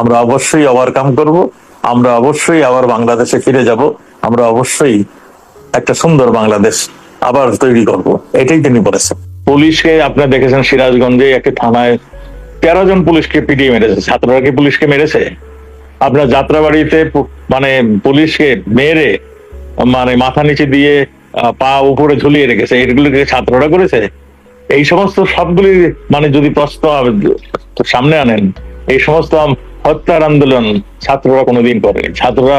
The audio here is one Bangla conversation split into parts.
আমরা অবশ্যই ওভারকাম করব, আমরা অবশ্যই আবার বাংলাদেশে ফিরে যাব, আমরা অবশ্যই একটা সুন্দর বাংলাদেশ আবার তৈরি করব। এটাই তিনি বলেছেন। পুলিশকে আপনারা দেখেছেন সিরাজগঞ্জে একটা থানায় তেরো জন পুলিশকে পিটিয়ে মেরেছে। ছাত্ররা কি পুলিশকে মেরেছে? আপনার যাত্রাবাড়িতে মানে পুলিশকে মেরে মানে মাথা নিচে দিয়ে পা উপরে ঝুলিয়ে রেখেছে। এগুলোকে ছাত্ররা করেছে? এই সমস্ত সবগুলি মানে যদি প্রশ্ন সামনে আনেন, এই সমস্ত হত্যার আন্দোলন ছাত্ররা কোনোদিন করে ছাত্ররা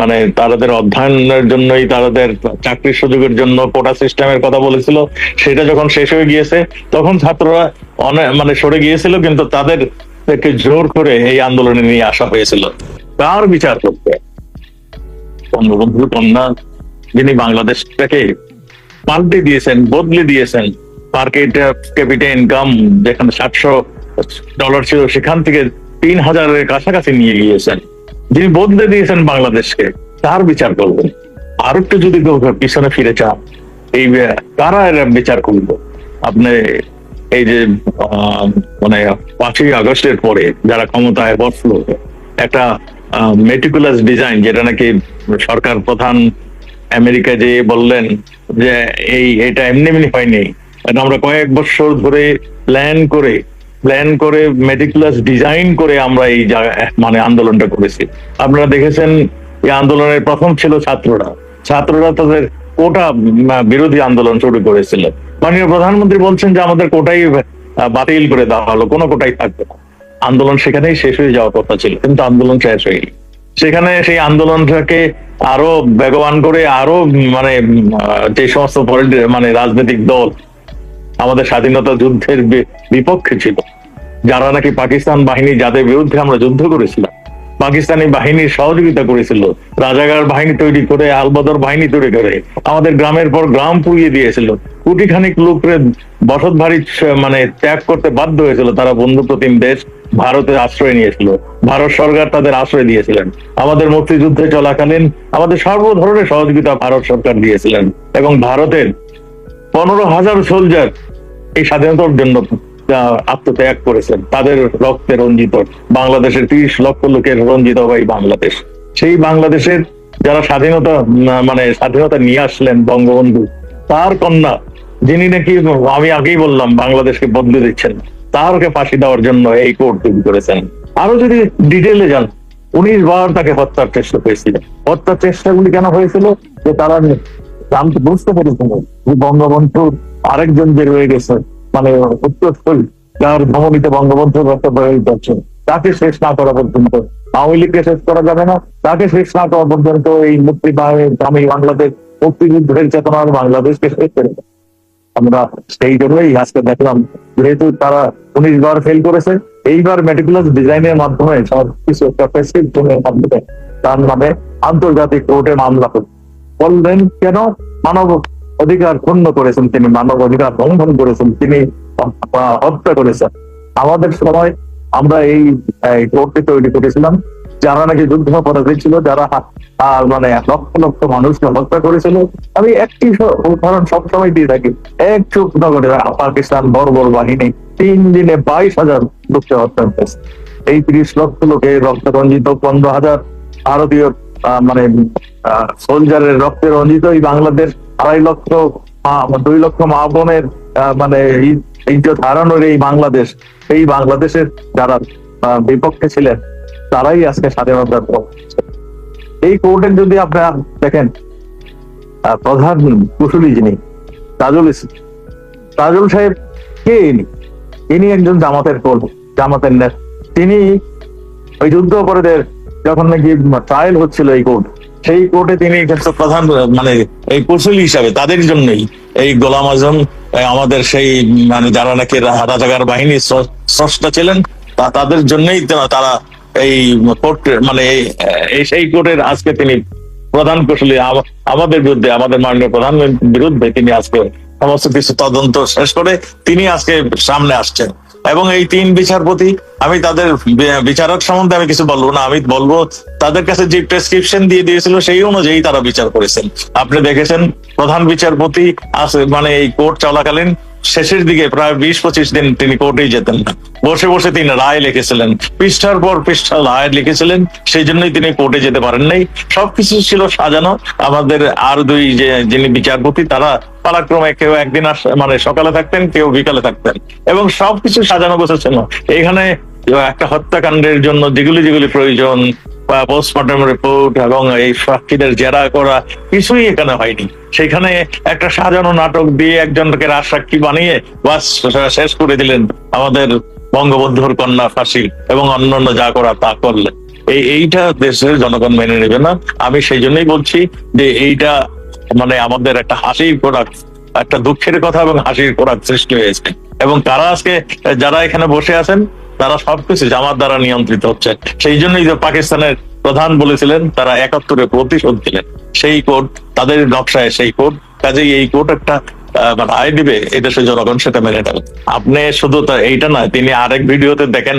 মানে তাদের অধ্যয়নের জন্যই তাদের চাকরির সুযোগের জন্য কোটা সিস্টেমের কথা বলেছিল, সেটা যখন শেষ হয়ে গিয়েছে, তখন ছাত্ররা অনেক মানে সরে গিয়েছিল, কিন্তু তাদের জোর করে এই আন্দোলনে নিয়ে আসা হয়েছিল। কার বিচার করতে? বঙ্গবন্ধু কন্যা, যিনি বাংলাদেশটাকে পাল্টে দিয়েছেন, বদলে দিয়েছেন মার্কেট ক্যাপিটাল ইনকাম যেখানে সাতশো ডলার ছিল, সেখান থেকে তিন হাজারের কাছাকাছি নিয়ে গিয়েছেন। যিনি বদলে দিয়েছেন বাংলাদেশকে, তার বিচার করবেন। আর একটু যদি পিছনে ফিরে চান, এই কারা এর বিচার করব আপনি এই যে মানে পাঁচই আগস্টের পরে যারা ক্ষমতায় বসল, একটা মেটিকুলাস ডিজাইন যেটা নাকি সরকার প্রধান আমেরিকা যে বললেন যে এই, এটা এমনি এমনি হয়নি আমরা কয়েক বছর ধরে প্ল্যান করে প্ল্যান করে মেটিকুলাস ডিজাইন করে আমরা এই মানে আন্দোলনটা করেছি। আপনারা দেখেছেন, এই আন্দোলনের প্রথম ছিল ছাত্ররা। ছাত্ররা তাদের কোটা বিরোধী আন্দোলন শুরু করেছিল। মাননীয় প্রধানমন্ত্রী বলছেন যে আমাদের কোটাই বাতিল করে দেওয়া হলো, কোনো কোটাই থাকবে না। আন্দোলন সেখানেই শেষ হয়ে যাওয়ার কথা ছিল, কিন্তু আন্দোলন শেষ হয়নি। সেখানে সেই আন্দোলনটাকে আরও বেগবান করে, আরও মানে যে সমস্ত মানে রাজনৈতিক দল আমাদের স্বাধীনতা যুদ্ধের বিপক্ষে ছিল। যারা নাকি পাকিস্তান বাহিনী যাদের বিরুদ্ধে আমরা যুদ্ধ করেছিলাম। পাকিস্তানি বাহিনীর সহযোগিতা করেছিল। রাজাগার বাহিনী তৈরি করে আলবদর বাহিনী তৈরি করে, আমাদের গ্রামের পর গ্রাম পুড়িয়ে দিয়েছিল। কোটি খানিক লোকরে বসত ভারী মানে ত্যাগ করতে বাধ্য হয়েছিল। তারা বন্ধু প্রতিম দেশ ভারতের আশ্রয় নিয়েছিল। ভারত সরকার তাদের আশ্রয় দিয়েছিলেন। আমাদের মুক্তিযুদ্ধে চলাকালীন আমাদের সর্ব ধরনের সহযোগিতা ভারত সরকার দিয়েছিলেন। এবং ভারতের পনেরো হাজার সোলজার এই স্বাধীনতার জন্য আত্মত্যাগ করেছেন, তাদের রক্তে রঞ্জিত, বাংলাদেশের তিরিশ লক্ষ লোকের রঞ্জিত হয় বাংলাদেশ। সেই বাংলাদেশের যারা স্বাধীনতা মানে স্বাধীনতা নিয়ে আসলেন বঙ্গবন্ধু, তার কন্যা, যিনি নাকি আমি আগেই বললাম, বাংলাদেশকে বদলে দিচ্ছেন, তারকে ফাঁসি দেওয়ার জন্য এই কোর্ট তৈরি করেছেন। আরও যদি ডিটেলে যান, উনিশ বার তাকে হত্যার চেষ্টা হয়েছিল। হত্যার চেষ্টাগুলি কেন হয়েছিল? যে তারা জানতে বুঝতে পেরেছিল যে বঙ্গবন্ধু আরেকজন যে রয়ে গেছে মানে উত্তরস্থল যার ধমনীতে বঙ্গবন্ধু রক্ত বয়ে যাচ্ছে তাকে শেষ না করা পর্যন্ত আওয়ামী লীগকে শেষ করা যাবে না। তাকে শেষ না করা পর্যন্ত এই মুক্তি আমি বাংলাদেশ, মুক্তিযুদ্ধের চেতনার বাংলাদেশকে শেষ করে। আমরা সেই জন্যই আজকে দেখলাম, যেহেতু তারা উনিশ বার ফেল করেছে, এইবার মেটিকুলাস ডিজাইনের মাধ্যমে সব কিছু একটা জোনের মাধ্যমে তার নামে আন্তর্জাতিক কোর্টে মামলা করবে। বললেন, কেন? মানব অধিকার ক্ষুণ্ণ করেছেন তিনি, মানব অধিকার লঙ্ঘন করেছেন তিনি হত্যা করেছেন। আমাদের সময় আমরা এই কোর্টটি তৈরি করেছিলাম, যারা নাকি যুদ্ধ অপরাধী ছিল, যারা মানে লক্ষ লক্ষ মানুষকে হত্যা করেছিল। আমি একটি উদাহরণ সবসময় দিয়ে থাকি। এক চুপ নগরে পাকিস্তান বড় বড় বাহিনী তিন দিনে বাইশ হাজার লোককে হত্যা করেছে। এই তিরিশ লক্ষ লোকে রক্ত রঞ্জিত পনেরো হাজার ভারতীয় মানে সোলজারের রক্তে রঞ্জিত এই বাংলাদেশ আড়াই লক্ষ দুই লক্ষ মা বোনের মানে ইজ্জত হারানোর এই বাংলাদেশ, এই বাংলাদেশের যারা বিপক্ষে ছিলেন, তারাই আজকে স্বাধীনতার এই কোর্টের যদি আপনারা দেখেন প্রধান কুশলী যিনি, তাজুল তাজুল সাহেব কে ইনি? ইনি একজন জামাতের কর্মী জামাতের নেতা। তিনি ওই যুদ্ধ অপরাধের যখন নাকি ট্রায়াল হচ্ছিল এই কোর্ট সেই কোর্টে তিনি কিন্তু প্রধান মানে এই কৌশলী হিসাবে তাদের জন্যই এই গোলাম আজম আমাদের সেই মানে যারা নাকি রাজাকার বাহিনীর স্রষ্টা ছিলেন, তা তাদের জন্যই তারা এই কোর্ট মানে এই- সেই কোর্টের আজকে তিনি প্রধান কৌশলী। আমাদের বিরুদ্ধে, আমাদের মাননীয় প্রধানমন্ত্রীর বিরুদ্ধে তিনি আজকে সমস্ত কিছু তদন্ত শেষ করে তিনি আজকে সামনে আসছেন। এবং এই তিন বিচারপতি, আমি তাদের বিচারক সম্বন্ধে আমি কিছু বলব না, আমি বলব তাদের কাছে যে প্রেসক্রিপশন দিয়ে দিয়েছিল সেই অনুযায়ী তারা বিচার করেছেন। আপনি দেখেছেন, প্রধান বিচারপতি মানে এই কোর্ট চলাকালীন শেষের দিকে প্রায় বিশ পঁচিশ দিন তিনি কোর্টেই যেতেন বসে বসে তিনি রায় লিখেছিলেন। পৃষ্ঠার পর পৃষ্ঠা রায় লিখেছিলেন, সেই জন্যই তিনি কোর্টে যেতে পারেন নাই। সবকিছু ছিল সাজানো। আমাদের আর দুই যে, যিনি বিচারপতি, তারা পালাক্রমে কেউ একদিন মানে সকালে থাকতেন, কেউ বিকালে থাকতেন। এবং সবকিছু সাজানো গোছাচ্ছিল এখানে একটা হত্যাকাণ্ডের জন্য যেগুলি যেগুলি প্রয়োজন পোস্টমর্টম রিপোর্ট এবং এই সাক্ষীদের জেরা করা কিছুই এখানে হয়নি। সেখানে একটা সাজানো নাটক দিয়ে একজনকে রাজ সাক্ষী বানিয়ে বাস, শেষ করে দিলেন আমাদের বঙ্গবন্ধুর কন্যা ফাঁসি এবং অন্যান্য যা করা তা করলেন। এই, এইটা দেশের জনগণ মেনে নেবে না। আমি সেই জন্যই বলছি যে এইটা মানে আমাদের একটা হাসির প্রোডাক্ট একটা দুঃখের কথা এবং হাসির প্রোডাক্ট সৃষ্টি হয়েছে। এবং তারা আজকে, যারা এখানে বসে আছেন তারা সবকিছু জামাত দ্বারা নিয়ন্ত্রিত হচ্ছে। সেই জন্যই যে পাকিস্তানের প্রধান বলেছিলেন, তারা একাত্তরে প্রতিশোধ দিলেন। সেই কোর্ট তাদের নকশায় সেই কোর্ট কাজেই এই কোর্ট একটা মানে রায় দিবে এদেশের জনগণ, সেটা মেনে নেবে। আপনি শুধু এইটা নয়, তিনি আরেক ভিডিওতে দেখেন,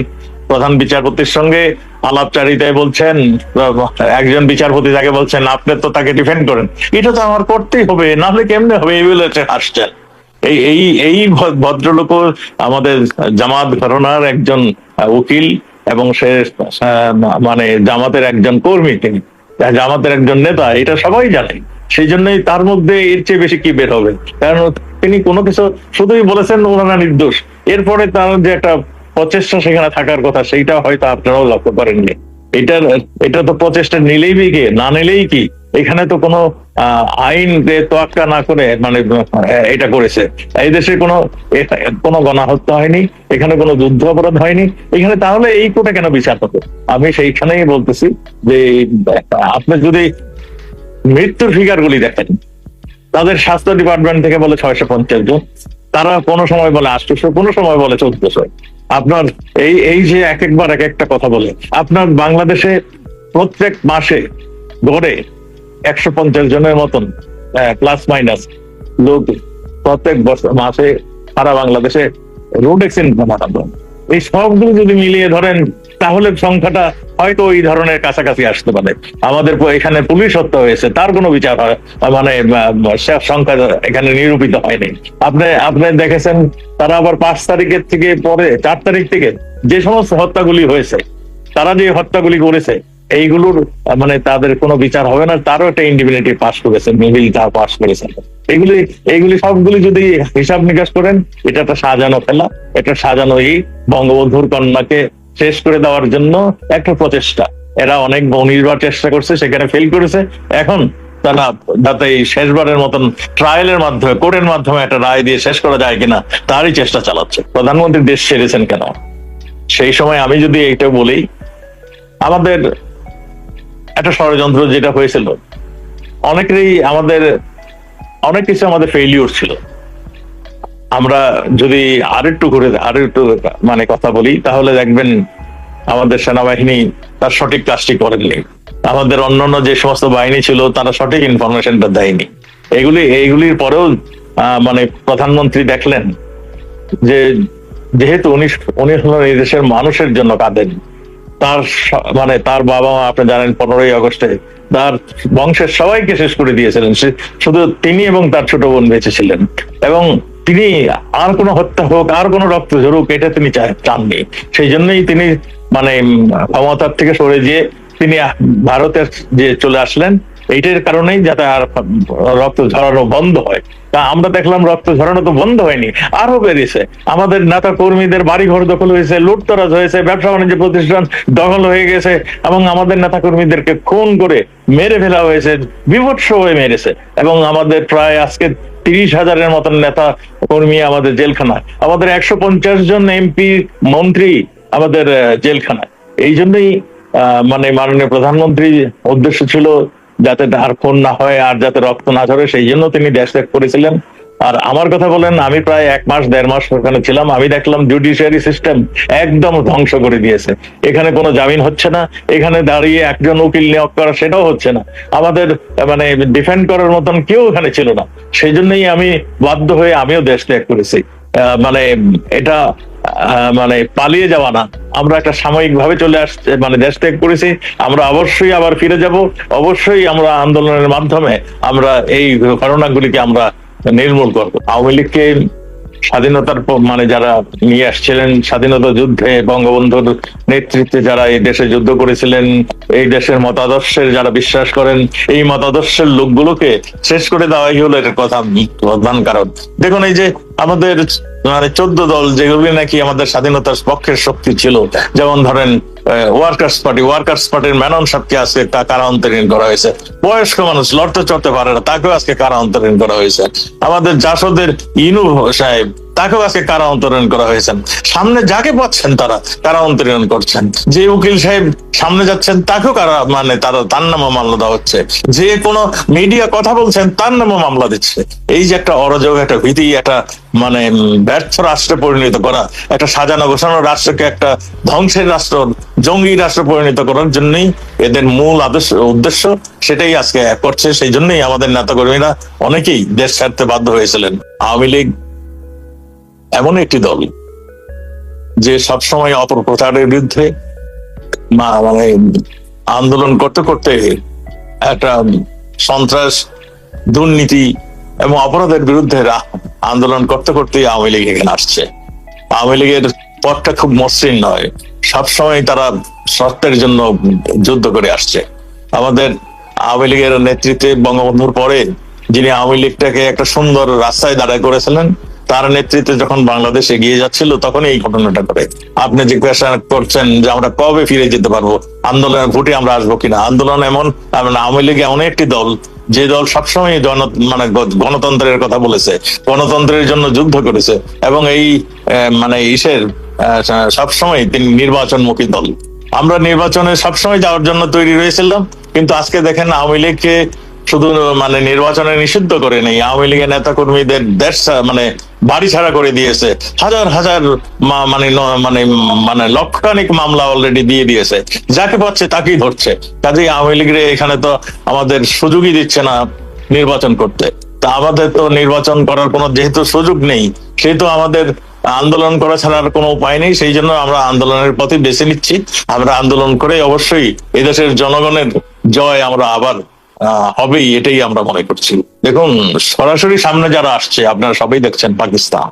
প্রধান বিচারপতির সঙ্গে আলাপচারিতায় বলছেন একজন বিচারপতি তাকে বলছেন, আপনি তো তাকে ডিফেন্ড করেন। এটা তো আমার করতেই হবে, নাহলে কেমনে হবে? এই বলে হাসছেন। এই এই এই ভদ্রলোক আমাদের জামাত ঘরনার একজন উকিল এবং সে মানে জামাতের একজন কর্মী তিনি। জামাতের একজন নেতা, এটা সবাই জানে। সেই জন্যই তার মধ্যে এর চেয়ে বেশি কি বের হবে? কারণ তিনি কোনো কিছু শুধুই বলেছেন ওনারা নির্দোষ। এরপরে তার যে একটা প্রচেষ্টা সেখানে থাকার কথা, সেইটা হয়তো আপনারাও লক্ষ্য করেননি। এটার, এটা তো প্রচেষ্টা নিলেই বি কি, না নিলেই কি? এখানে তো কোনো আইন তোয়াক্কা না করে মানে এটা করেছে। এই দেশে কোনো কোনো গণহত্যা হয়নি, এখানে কোনো যুদ্ধ অপরাধ হয়নি। এখানে তাহলে এই কোটা কেন বিচার হবে আমি সেইখানেই বলতেছি যে, আপনি যদি মৃত্যুর ফিগার গুলি দেখেন, তাদের স্বাস্থ্য ডিপার্টমেন্ট থেকে বলে ছয়শো পঞ্চাশ জন, তারা কোনো সময় বলে আটশোশো, কোনো সময় বলে চোদ্দশো। আপনার এই এই যে এক একবার এক একটা কথা বলে, আপনার বাংলাদেশে প্রত্যেক মাসে গড়ে একশো পঞ্চাশ জনের মতন প্লাস মাইনাস লোক প্রত্যেক মাসে সারা বাংলাদেশে রোড এক্সিডেন্ট ঘটানো। এই সবগুলো যদি মিলিয়ে ধরেন, তাহলে সংখ্যাটা হয়তো ওই ধরনের কাছাকাছি আসতে পারে। আমাদের এখানে পুলিশ হত্যা হয়েছে, তার কোনো বিচার মানে সংখ্যা এখানে নিরূপিত হয়নি। আপনি আপনি দেখেছেন, তারা আবার পাঁচ তারিখের থেকে পরে, চার তারিখ থেকে যে সমস্ত হত্যাগুলি হয়েছে, তারা যে হত্যাগুলি করেছে, এইগুলোর মানে তাদের কোনো বিচার হবে না, তারও একটা ইন্ডিভিনিটি পাস করেছে মিডিল তা পাস করেছে। এগুলি, এইগুলি সবগুলি যদি হিসাব নিকাশ করেন, এটা একটা সাজানো খেলা, এটা সাজানো এই বঙ্গবন্ধুর কন্যাকে শেষ করে দেওয়ার জন্য একটা প্রচেষ্টা। এরা অনেক অনির্বার চেষ্টা করছে, সেখানে ফেল করেছে। এখন তারা যাতে এই শেষবারের মতন ট্রায়ালের মাধ্যমে কোর্টের মাধ্যমে একটা রায় দিয়ে শেষ করা যায় কিনা, তারই চেষ্টা চালাচ্ছে। প্রধানমন্ত্রী দেশ ছেড়েছেন কেন? সেই সময় আমি যদি এইটা বলি, আমাদের একটা ষড়যন্ত্র যেটা হয়েছিল, অনেকেরই আমাদের, অনেক কিছু আমাদের ফেইলিউর ছিল। আমরা যদি আরেকটু ঘুরে আরেকটু মানে কথা বলি, তাহলে দেখবেন আমাদের সেনাবাহিনী তার সঠিক কাজটি করেননি আমাদের অন্যান্য যে সমস্ত বাহিনী ছিল, তারা সঠিক ইনফরমেশনটা দেয়নি। এগুলি এইগুলির পরেও মানে প্রধানমন্ত্রী দেখলেন যে যেহেতু উনি উনি হলেন এই দেশের মানুষের জন্য কাঁদেন, তার মানে তার বাবা মা আপনি জানেন পনেরোই আগস্টে তার বংশের সবাইকে শেষ করে দিয়েছিলেন। শুধু তিনি এবং তার ছোট বোন বেঁচে ছিলেন। এবং তিনি আর কোনো হত্যা হোক, আর কোনো রক্ত ঝরুক, এটা তিনি চাননি। সেই জন্যই তিনি মানে ক্ষমতার থেকে সরে গিয়ে তিনি ভারতের যে চলে আসলেন, এইটার কারণেই যাতে আর রক্ত ঝরানো বন্ধ হয়। তা আমরা দেখলাম রক্ত ঝরানো তো বন্ধ হয়নি, আরও বেরিয়েছে আমাদের নেতা কর্মীদের বাড়ি ঘর দখল হয়েছে, লুটতরাজ হয়েছে, ব্যবসা বাণিজ্য প্রতিষ্ঠান দখল হয়ে গেছে, এবং আমাদের নেতা কর্মীদেরকে খুন করে মেরে ফেলা হয়েছে, বিভৎস হয়ে মেরেছে। এবং আমাদের প্রায় আজকে তিরিশ হাজারের মতন নেতা কর্মী আমাদের জেলখানায়। আমাদের একশো পঞ্চাশ জন এমপি মন্ত্রী আমাদের জেলখানায়। এই জন্যই মানে মাননীয় প্রধানমন্ত্রীর উদ্দেশ্য ছিল যাতে আর খুন না হয় আর যাতে রক্ত না ঝরে, সেই জন্য তিনি দেশ ত্যাগ করেছিলেন। আর আমার কথা বলেন, আমি প্রায় এক মাস, দেড় মাস ওখানে ছিলাম। আমি দেখলাম জুডিশিয়ারি সিস্টেম একদম ধ্বংস করে দিয়েছে। এখানে কোনো জামিন হচ্ছে না। এখানে দাঁড়িয়ে একজন উকিল নিয়োগ করা সেটাও হচ্ছে না। আমাদের মানে ডিফেন্ড করার মতন কেউ এখানে ছিল না। সেই জন্যই আমি বাধ্য হয়ে আমিও দেশ ত্যাগ করেছি। মানে এটা মানে পালিয়ে যাওয়া না। আমরা একটা সাময়িক ভাবে চলে আসছে মানে দেশ ত্যাগ করেছি। আমরা অবশ্যই আবার ফিরে যাব। অবশ্যই আমরা আন্দোলনের মাধ্যমে আমরা এই ঘটনাগুলিকে আমরা নির্মূল করব। আওয়ামী লীগকে স্বাধীনতার মানে যারা নিয়ে আসছিলেন, স্বাধীনতা যুদ্ধে বঙ্গবন্ধুর নেতৃত্বে যারা এই দেশে যুদ্ধ করেছিলেন, এই দেশের মতাদর্শের যারা বিশ্বাস করেন, এই মতাদর্শের লোকগুলোকে শেষ করে দেওয়াই হলো এটার কথা প্রধান কারণ। দেখুন এই যে আমাদের মানে চোদ্দ দল যেগুলি নাকি আমাদের স্বাধীনতার পক্ষের শক্তি ছিল, যেমন ধরেন ওয়ার্কার্স পার্টি ওয়ার্কার্স পার্টির ম্যানন সাহেবকে আজকে কারা অন্তরীণ করা হয়েছে? বয়স্ক মানুষ লড়তে চড়তে পারে না, তাকেও আজকে কারা অন্তরীণ করা হয়েছে? আমাদের জাসদের ইনু সাহেব তাকেও আজকে কারা অন্তরীণ করা হয়েছে সামনে যাকে পাচ্ছেন তারা কারা অন্তরীণ করছেন? যে উকিল সাহেব সামনে যাচ্ছেন, তাকেও কারা মানে তারা, তার নামে মামলা দেওয়া হচ্ছে। যে কোনো মিডিয়া কথা বলছেন, তার নামে মামলা দিচ্ছে। এই যে একটা অরাজক, একটা ভীতি, একটা মানে ব্যর্থ রাষ্ট্রে পরিণত করা, একটা সাজানো গোছানো রাষ্ট্রকে একটা ধ্বংসের রাষ্ট্র, জঙ্গি রাষ্ট্র পরিণত করার জন্যই এদের মূল আদর্শ উদ্দেশ্য সেটাই আজকে করছে। সেই জন্যই আমাদের নেতাকর্মীরা অনেকেই দেশ ছাড়তে বাধ্য হয়েছিলেন। আওয়ামী লীগ এমন একটি দল যে সবসময় অপপ্রচারের বিরুদ্ধে মানে আন্দোলন করতে করতে একটা সন্ত্রাস, দুর্নীতি এবং অপরাধের বিরুদ্ধে আন্দোলন করতে করতে আওয়ামী লীগ এখানে আসছে। আওয়ামী লীগের পথটা খুব মসৃণ নয়। সবসময় তারা সত্যের জন্য যুদ্ধ করে আসছে। আমাদের আওয়ামী লীগের নেতৃত্বে বঙ্গবন্ধুর পরে যিনি আওয়ামী লীগটাকে একটা সুন্দর রাস্তায় দাঁড়ায় করেছিলেন তার নেতৃত্বে যখন বাংলাদেশ এগিয়ে যাচ্ছিল তখন এই ঘটনাটা করে আপনি জিজ্ঞাসা করছেন যে আমরা কবে ফিরে যেতে পারব, আন্দোলনের ভোটে আমরা আসব কিনা? আন্দোলন এমন মানে আওয়ামী লীগ এমন একটি দল, যে দল সবসময় জন মানে গণতন্ত্রের কথা বলেছে, গণতন্ত্রের জন্য যুদ্ধ করেছে, এবং এই মানে ইসের সবসময় তিনি নির্বাচনমুখী দল। আমরা নির্বাচনে সবসময় যাওয়ার জন্য তৈরি রয়েছিলাম কিন্তু আজকে দেখেন আওয়ামী লীগকে শুধু মানে নির্বাচনে নিষিদ্ধ করে নেই। আওয়ামী লীগের নেতা কর্মীদের দেশ মানে বাড়ি ছাড়া করে দিয়েছে। হাজার হাজার মানে মানে মানে লক্ষানিক মামলা অলরেডি দিয়ে দিয়েছে। যাকে পাচ্ছে তাকেই ধরছে। কাজেই আওয়ামী লীগের এখানে তো আমাদের সুযোগই দিচ্ছে না নির্বাচন করতে। তা আমাদের তো নির্বাচন করার কোনো যেহেতু সুযোগ নেই, সেহেতু আমাদের আন্দোলন করা ছাড়া আর কোনো উপায় নেই। সেই জন্য আমরা আন্দোলনের পথে বেছে নিচ্ছি। আমরা আন্দোলন করে অবশ্যই এদেশের জনগণের জয় আমরা আবার হবেই, এটাই আমরা মনে করছি। দেখুন, সরাসরি সামনে যারা আসছে, আপনারা সবাই দেখছেন পাকিস্তান।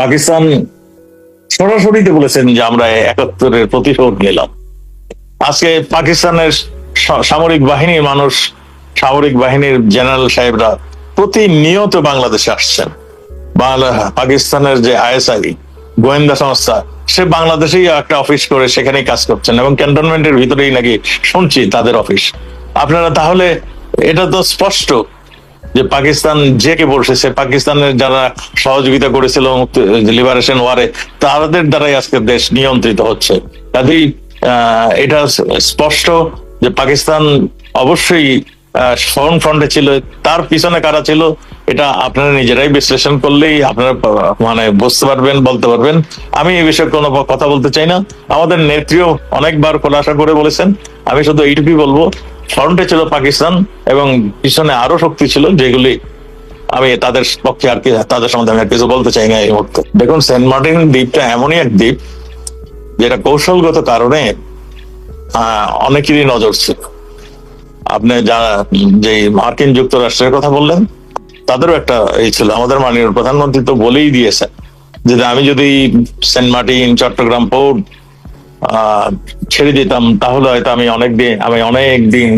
পাকিস্তান সরাসরিতে বলেছেন যে আমরা একাত্তরের প্রতিশোধ নিলাম। আজকে পাকিস্তানের সামরিক বাহিনীর মানুষ, সামরিক বাহিনীর জেনারেল সাহেবরা প্রতিনিয়ত বাংলাদেশে আসছেন। বাংলা, পাকিস্তানের যে আইএসআই, গোয়েন্দা সংস্থা, সে বাংলাদেশেই একটা অফিস করে সেখানেই কাজ করছেন এবং ক্যান্টনমেন্টের ভিতরেই নাকি শুনছি তাদের অফিস। আপনারা তাহলে এটা তো স্পষ্ট যে পাকিস্তান যে কে বসেছে পাকিস্তানের যারা সহযোগিতা করেছিল লিবারেশন ওয়ারে তাদের দ্বারাই আজকে দেশ নিয়ন্ত্রিত হচ্ছে। কাজেই এটা স্পষ্ট যে পাকিস্তান অবশ্যই ফ্রন্ট ফ্রন্টে ছিল, তার পিছনে কারা ছিল, এটা আপনারা নিজেরাই বিশ্লেষণ করলেই আপনারা মানে বুঝতে পারবেন, বলতে পারবেন। আমি এই বিষয়ে কোনো কথা বলতে চাই না। আমাদের নেত্রীও অনেকবার খোলাসা করে বলেছেন। আমি শুধু এইটুকুই বলব ফ্রন্টে ছিল পাকিস্তান এবং পিছনে আরও শক্তি ছিল যেগুলি আমি তাদের পক্ষে আর কি, তাদের সম্বন্ধে আমি আর কিছু বলতে চাই না এই মুহূর্তে। দেখুন, সেন্ট মার্টিন দ্বীপটা এমনই এক দ্বীপ যেটা কৌশলগত কারণে অনেকেরই নজর ছিল। আপনি যারা যে মার্কিন যুক্তরাষ্ট্রের কথা বললেন, তাদেরও একটা এই ছিল। আমাদের মাননীয় প্রধানমন্ত্রী তো বলেই দিয়েছে যে আমি যদি সেন্ট মার্টিন, চট্টগ্রাম পোর্ট ছেড়ে দিতাম, তাহলে হয়তো আমি অনেক দিন, আমি অনেক দিন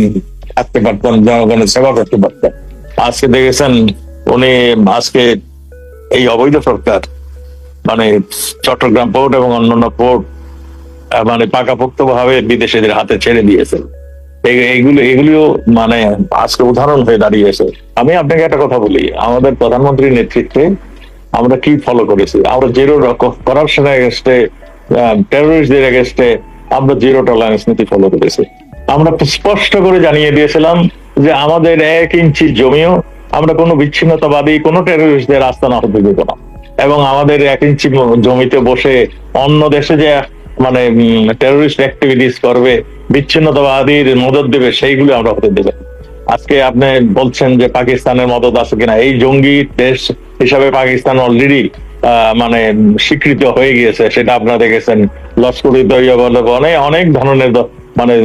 থাকতে পারতাম, জনগণের সেবা করতে পারতাম। আজকে দেখেছেন, উনি আজকে এই অবৈধ সরকার মানে চট্টগ্রাম পোর্ট এবং অন্যান্য পোর্ট মানে পাকাপোক্ত ভাবে বিদেশিদের হাতে ছেড়ে দিয়েছে। এইগুলো, এগুলিও মানে আজকে উদাহরণ হয়ে দাঁড়িয়েছে আমি আপনাকে একটা কথা বলি, আমাদের প্রধানমন্ত্রীর নেতৃত্বে আমরা কি ফলো করেছি? আমরা জিরো করাপশন এগেস্টে টেরোরিস্টদের এগেস্টে আমরা জিরো টলারেন্স নীতি ফলো করেছি। আমরা স্পষ্ট করে জানিয়ে দিয়েছিলাম যে আমাদের এক ইঞ্চি জমিও আমরা কোনো বিচ্ছিন্নতাবাদী, কোনো টেরোরিস্টদের আস্তানা হতে দেব না। এবং আমাদের এক ইঞ্চি জমিতে বসে অন্য দেশে যে মানে টেরোরিস্ট অ্যাক্টিভিটিস করবে, বিচ্ছিন্নতাবাদীর মদত দেবে, সেইগুলো আমরা হতে দেবে আজকে আপনি বলছেন যে পাকিস্তানের মদত আছে কিনা, এই জঙ্গি দেশ হিসাবে পাকিস্তান অলরেডি মানে স্বীকৃত হয়ে গিয়েছে সেটা আপনারা দেখেছেন। লস্কর অনেক অনেক ধরনের মানে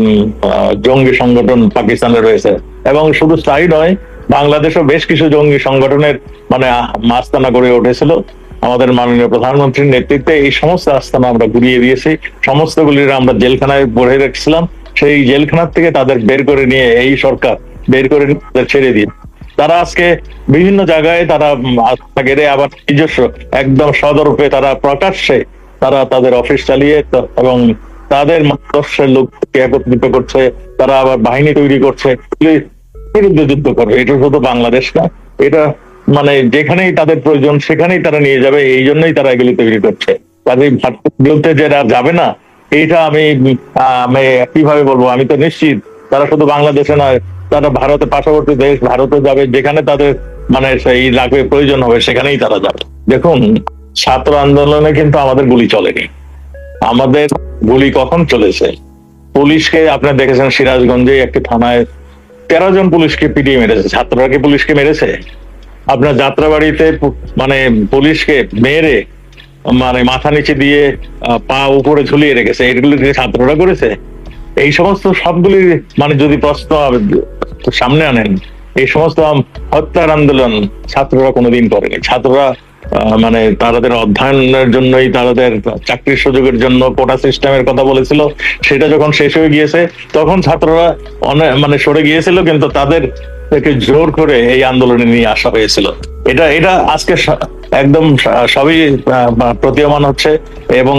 জঙ্গি সংগঠন পাকিস্তানে রয়েছে। এবং শুধু তাই নয় বাংলাদেশও বেশ কিছু জঙ্গি সংগঠনের মানে আহ, মাস্তানা গড়ে উঠেছিল। আমাদের মাননীয় প্রধানমন্ত্রীর নেতৃত্বে এই সমস্ত আস্তানা আমরা ঘুরিয়ে দিয়েছি। সমস্ত সমস্তগুলির আমরা জেলখানায় ভরে রেখেছিলাম। সেই জেলখানার থেকে তাদের বের করে নিয়ে এই সরকার বের করে ছেড়ে দিয়ে তারা আজকে বিভিন্ন জায়গায় তারা গেড়ে আবার নিজস্ব একদম সদরূপে তারা প্রকাশ্যে তারা তাদের অফিস চালিয়ে এবং তাদের মতাদর্শের লোককে একত্রিত করছে, তারা আবার বাহিনী তৈরি করছে বিরুদ্ধে যুদ্ধ করবে। এটা শুধু বাংলাদেশ না এটা মানে যেখানেই তাদের প্রয়োজন সেখানেই তারা নিয়ে যাবে, এই জন্যই তারা এগুলি তৈরি করছে। কাজেই ভারতের বিরুদ্ধে যারা যাবে না, এইটা আমি আমি কীভাবে বলব? আমি তো নিশ্চিত, তারা শুধু বাংলাদেশে নয় তারা ভারতের পার্শ্ববর্তী দেশ ভারতে যাবে, যেখানে তাদের মানে সেই লাগবে প্রয়োজন হবে, সেখানেই তারা যাবে। দেখুন, ছাত্র আন্দোলনে কিন্তু আমাদের গুলি চলেনি। আমাদের গুলি কখন চলেছে? পুলিশকে আপনারা দেখেছেন সিরাজগঞ্জে একটি থানায় তেরো জন পুলিশকে পিটিয়ে মেরেছে। ছাত্ররা কি পুলিশকে মেরেছে? আপনার যাত্রাবাড়িতে মানে পুলিশকে মেরে মানে মাথা নিচে দিয়ে পা উপরে ঝুলিয়ে রেখেছে। এগুলো ছাত্ররা করেছে? এই সমস্ত সবগুলি মানে যদি প্রশ্ন সামনে আনেন, এই সমস্ত হত্যার আন্দোলন ছাত্ররা কোনোদিন করেনি। ছাত্ররা মানে তাদের অধ্যয়নের জন্যই তাদের চাকরির সুযোগের জন্য কোটা সিস্টেমের কথা বলেছিল, সেটা যখন শেষ হয়ে গিয়েছে, তখন ছাত্ররা অনেক মানে সরে গিয়েছিল, কিন্তু তাদের থেকে জোর করে এই আন্দোলনে নিয়ে আসা হয়েছিল। এটা এটা আজকে একদম সবই প্রতীয়মান হচ্ছে এবং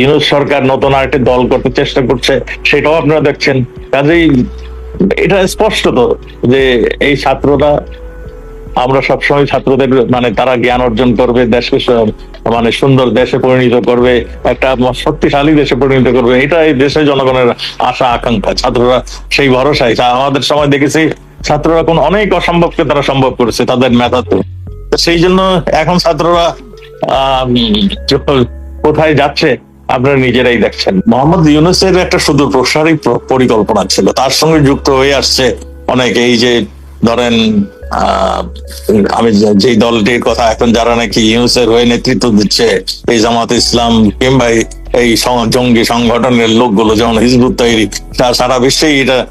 ইউনুস সরকার নতুন আরেকটি দল করতে চেষ্টা করছে, সেটাও আপনারা দেখছেন। কাজেই এটা স্পষ্ট তো যে এই ছাত্ররা, আমরা সবসময় ছাত্রদের মানে তারা জ্ঞান অর্জন করবে, দেশকে মানে সুন্দর দেশে পরিণত করবে, একটা শক্তিশালী দেশে পরিণত করবে এটা এই দেশের জনগণের আশা, আকাঙ্ক্ষা। ছাত্ররা সেই ভরসায় আমাদের সময় দেখেছি ছাত্ররা কোন অনেক অসম্ভবকে তারা সম্ভব করেছে তাদের মেধাতে। সেই জন্য এখন ছাত্ররা কোথায় যাচ্ছে, আপনারা নিজেরাই দেখছেন। মোহাম্মদ ইউনুসের একটা সুদূর প্রসারী পরিকল্পনা ছিল। তার সঙ্গে যুক্ত হয়ে আসছে অনেক। এই যে ধরেন, আমি যে- দলটির কথা এখন যারা নাকি ইউনুসের হয়ে নেতৃত্ব দিচ্ছে, এই জামাত ইসলাম কিংবা এই- জঙ্গি সংগঠনের লোকগুলো, যেমন হিজবুত তৈরি সারা বিশ্বেই এটা